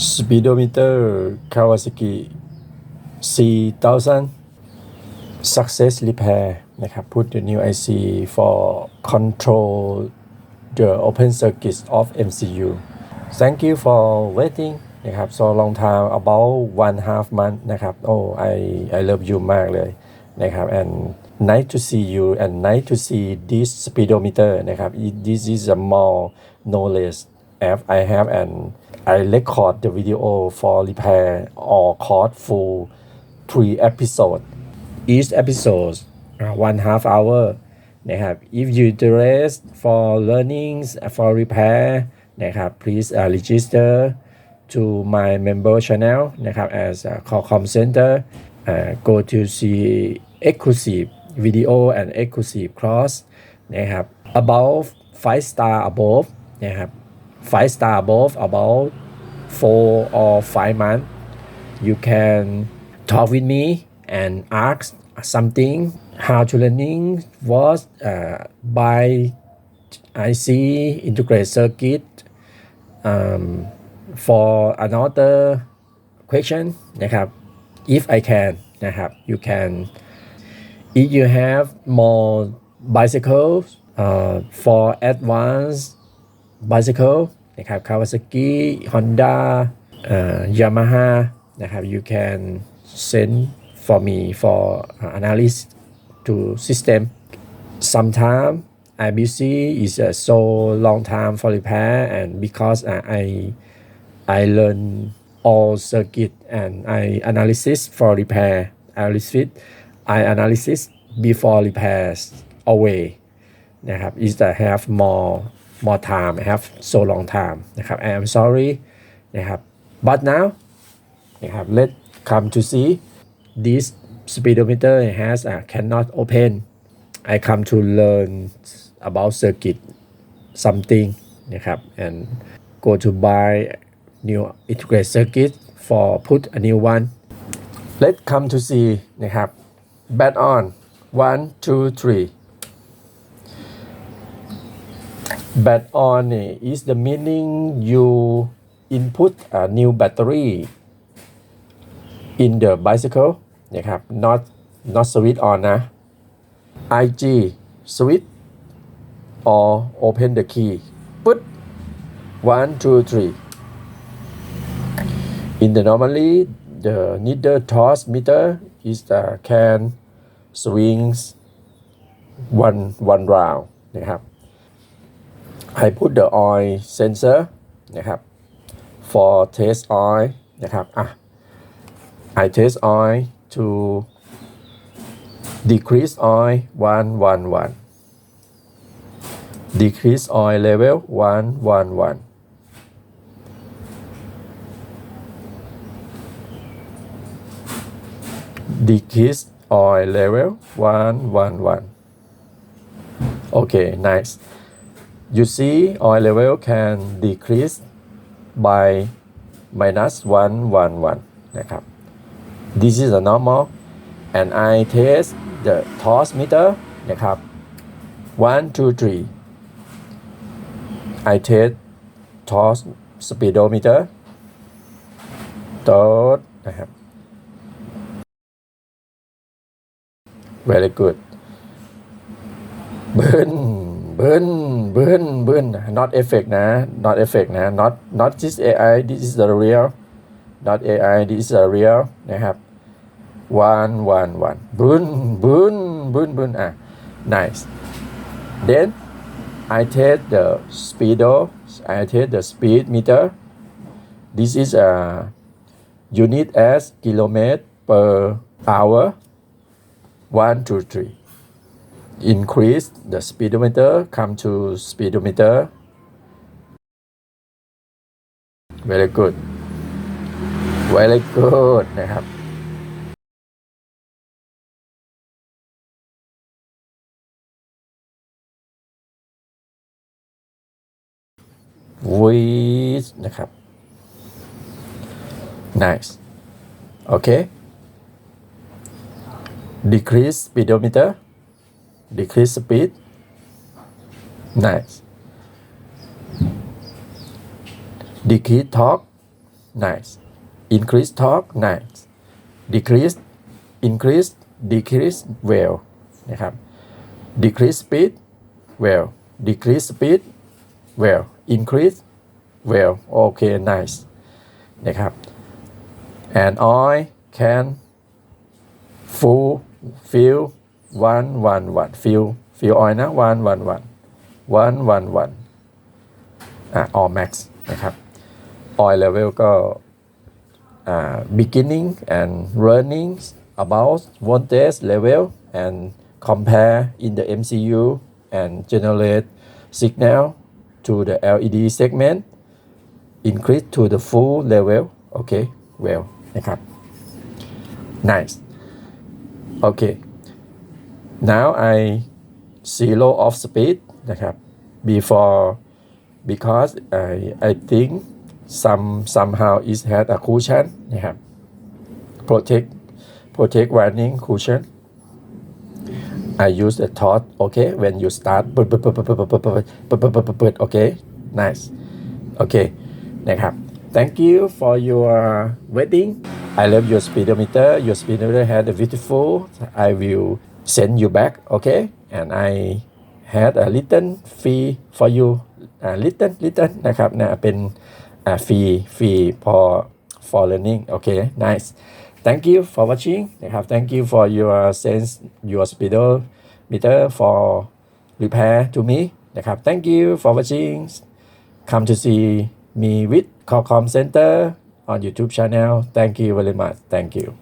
speedometer Kawasaki C1000 success repair นะครับ put the new IC for control the open circuit of MCU thank you for waiting นะครับ so long time about one half month นะครับ oh I I love you มากเลยนะครับ and nice to see you and nice to see this speedometer นะครับ this is a more knowledge app I have and I record the video for repair or cost full three episode each episode uh, one half hour นะครับ if you interest for learnings for repair นะครับ please uh, register to my member channel นะครับ as a Qualcomm Center uh, go to see exclusive video and exclusive course นะครับ above 5 star above นะครับ 5 star above about 4 or 5 months you can talk with me and ask something how to learning was uh, by IC integrate circuit um, for another question นะครับ if I can นะครับ you can if you have more bicycles uh, for advanced bicycle นะครับ Kawasaki Honda uh, Yamaha นะครับ you can send for me for uh, analysis to system sometime IBC is a so long time for repair and because uh, I I learn all circuit and I analysis for repair analysis I analysis before repairs away นะครับ is that have more more time I have so long time นะครับ I am sorry นะครับ but now นะครับ let come to see this speedometer has a cannot open I come to learn about circuit something นะครับ and go to buy new integrated circuit for put a new one let come to see นะครับ bet on one two three bet on นี่ is the meaning you input a new battery in the bicycle นะครับ not not switch on นะ IG switch or open the key put one two three in the normally the needle toss meter is the can swings one one round นะครับ I put the oil sensor นะครับ for test oil นะครับอ่ะ I test oil to decrease oil one one one decrease oil level one one one decrease oil level one one one okay nice you see oil level can decrease by minus one one one นะครับ this is a normal and I test the toss meter นะครับ one two three I test toss speedometer ตดนะครับ very good เบิ้ลเ บิ้ลเบิ้ลเบิ้ล not effect นะ not effect นะ not not this AI this is the real not AI this is the real นะครับ one one one บึ้นบึ้นบึ้นบึ้นอ่ะ nice then I take the speedo I take the speed meter this is a unit as kilometer per hour one two three increase the speedometer come to speedometer very good very good นะครับ with นะครับ nice okay decrease speedometer decrease speed nice decrease torque nice increase torque nice decrease increase decrease well นะครับ decrease speed well decrease speed well increase well okay nice นะครับ and oil can full fill one one one fill fill oil นะ one one one one one one อ่ะ all max นะครับ oil level ก็อ่า beginning and running about voltage level and compare in the MCU and generate signal to the LED segment increase to the full level okay well นะครับ nice okay now I zero off speed นะครับ before because I I think some somehow it had a cushion นะครับ protect protect warning cushion I use the thought okay when you start เปิดเปิดเปิดเปิดเปิดเปิดเปิดเปิดเปิดเปิดเปิดเปิดเปิด okay nice okay นะครับ thank you for your wedding I love your speedometer your speedometer had a beautiful I will send you back okay and I had a little fee for you อ่า little little นะครับนะเป็นอ่า fee fee for for learning okay nice thank you for watching นะครับ thank you for your sense your speedometer for repair to me นะครับ thank you for watching come to see me with Qualcomm Center on YouTube channel thank you very much thank you